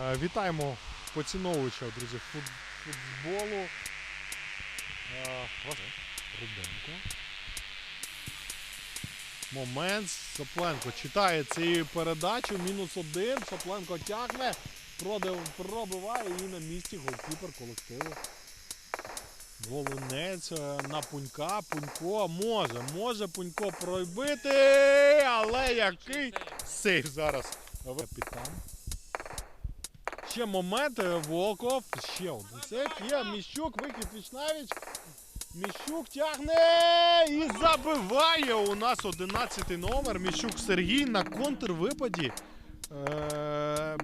Вітаємо поціновувача, друзі, футболу. Е, Руденко. Момент. Сопленко читає цією передачу. Мінус один. Сопленко тягне. Пробиває і на місці голкіпер колективу. Волинець е, на Пунька. Пунько може, може Пунько пробити, але який сейф зараз. Капітан. Ще момент. е, Волков. Ще один сейф. Є Міщук, вихід вічнавіч. Міщук тягне і забиває у нас 11 номер. Міщук Сергій на контрвипаді. Е,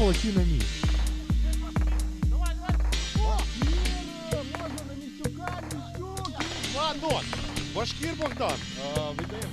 Олексій на Міщук і 2-0. Башкір Богдан віддає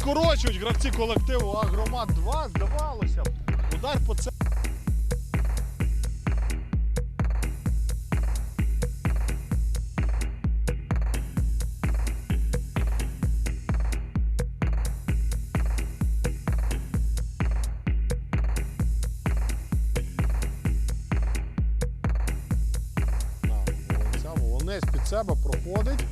скорочують гравці колективу Агромат 2. Здавалося б. Удар по це. Волинця. Під себе проходить.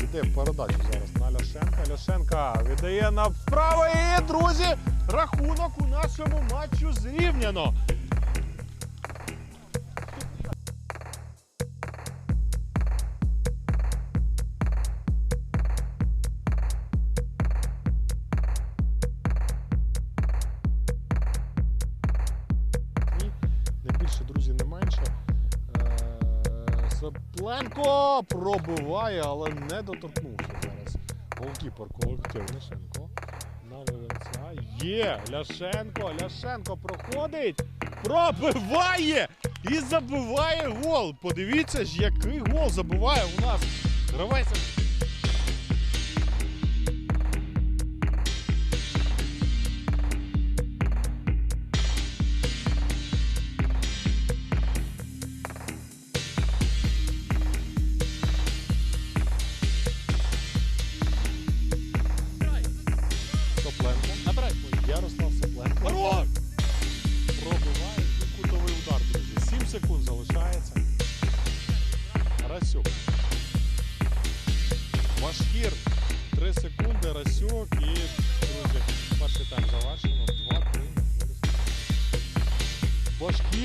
Іде передачу зараз Ляшенка. Ляшенка віддає на вправо. І, друзі, рахунок у нашому матчу зрівняно. Не більше, друзі, не менше. Е, Сопленко пробиває, але не доторкнувся зараз. Голкіпер колектив Ляшенко. На Волинця. Є! Ляшенко! Ляшенко проходить! Пробиває! І забиває гол! Подивіться ж, який гол забиває у нас. Гравець.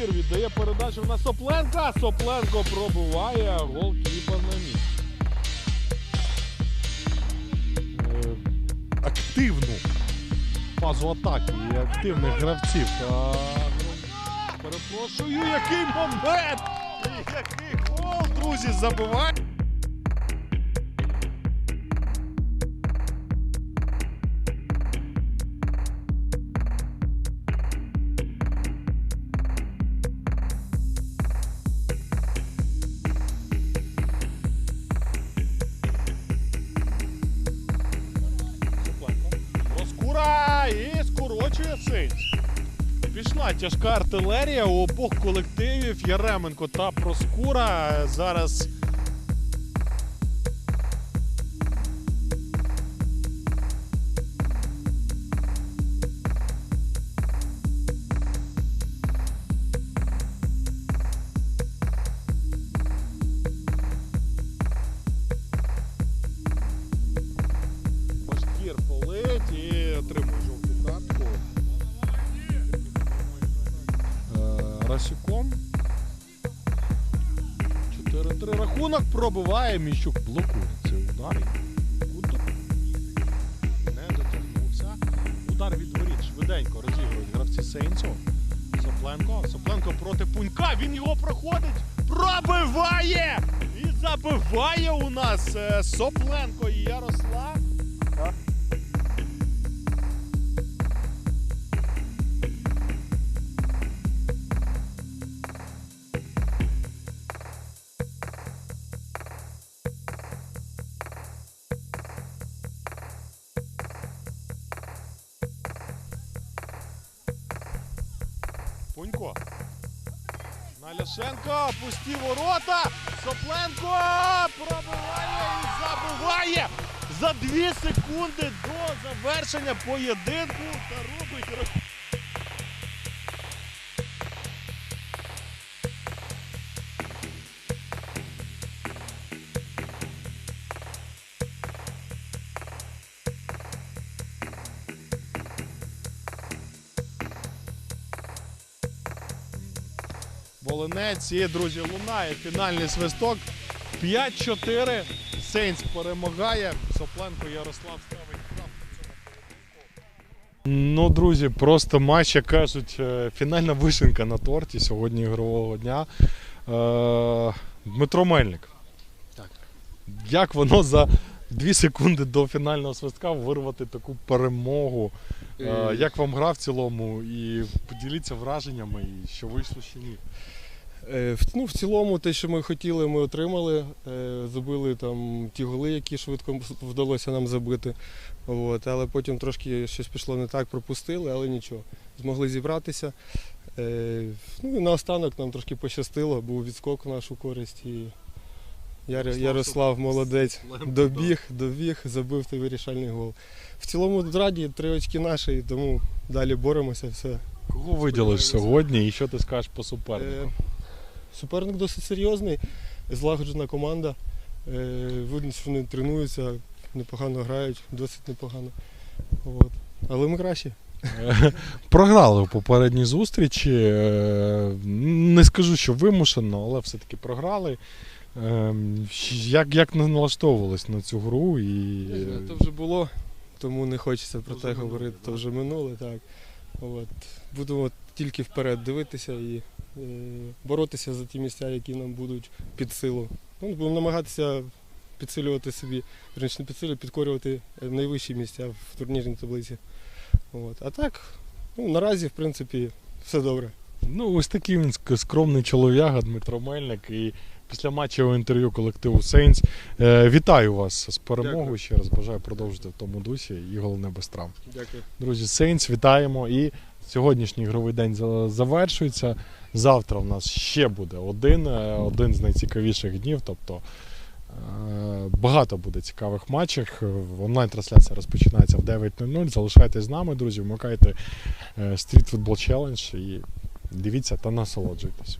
Башкір віддає передачу на Сопленка. Сопленко пробуває Гол кіпер на місці. Е, Активну фазу атаки і активних гравців. А, ну, Перепрошую, який момент! Який гол, друзі, забиває. Закінчує Пішла тяжка артилерія у обох колективів Яременко та Проскура. Зараз рахунок пробиває. Міщук блокує цей удар. Куток. Не дотягнувся. Удар від воріт швиденько розігрують гравці Сейнсу. Сопленко. Сопленко проти пунька. Він його проходить. Пробиває! І забиває у нас е, Сопленко і Ярослав. Пунько. Наляшенко, пусті ворота. Сопленко пробиває і забуває за дві секунди до завершення поєдинку та робить Волинець і, друзі, лунає фінальний свисток. 5-4. Сейнс перемагає. Сопленко Ярослав ставить. Ну, друзі, просто матч, як кажуть, е, фінальна вишенка на торті сьогодні ігрового дня. Е, Дмитро Мельник. Так. Як воно за 2 секунди до фінального свистка вирвати таку перемогу? Е, Е, Як вам гра в цілому? І поділіться враженнями, і що вийшло, що ні. Е, в- Ну, в цілому, те, що ми хотіли, ми отримали. Е, Забили там ті голи, які швидко вдалося нам забити. От, але потім трошки щось пішло не так, пропустили, але нічого. Змогли зібратися. Е, Ну і наостанок нам трошки пощастило, був відскок в нашу користь. І Ярослав Ярослав молодець. Добіг, добіг, забив той вирішальний гол. В цілому раді три очки наші, тому далі боремося. Все. Кого виділиш сьогодні і що ти скажеш по Е, супернику? Суперник досить серйозний, злагоджена команда. Е, Видно, що вони тренуються, непогано грають, досить непогано. От. Але ми кращі. Програли в попередній зустрічі. Е, Не скажу, що вимушено, але все-таки програли. Е, Як, як налаштовувались на цю гру і Не То вже було, тому не хочеться про То те говорити, то вже минуле, так. От. Будемо тільки вперед дивитися і е, боротися за ті місця, які нам будуть під силу. Ну, будемо намагатися підсилювати собі, не підсилювати, підкорювати е, найвищі місця в турнірній таблиці. От. А так, ну, наразі, в принципі, все добре. Ну, ось такий він скромний чолов'яга Дмитро Мельник. І після матчевого інтерв'ю колективу Сейнс. Вітаю вас з перемогою. Дякую. Ще раз бажаю продовжити в тому дусі і головне без травм. Дякую. Друзі, Сейнс, вітаємо. І сьогоднішній ігровий день завершується. Завтра в нас ще буде один, е, один з найцікавіших днів. Тобто е, багато буде цікавих матчів. Онлайн-трансляція розпочинається в 9.00. Залишайтесь з нами, друзі, вмикайте е, Street Football Challenge і дивіться та насолоджуйтесь.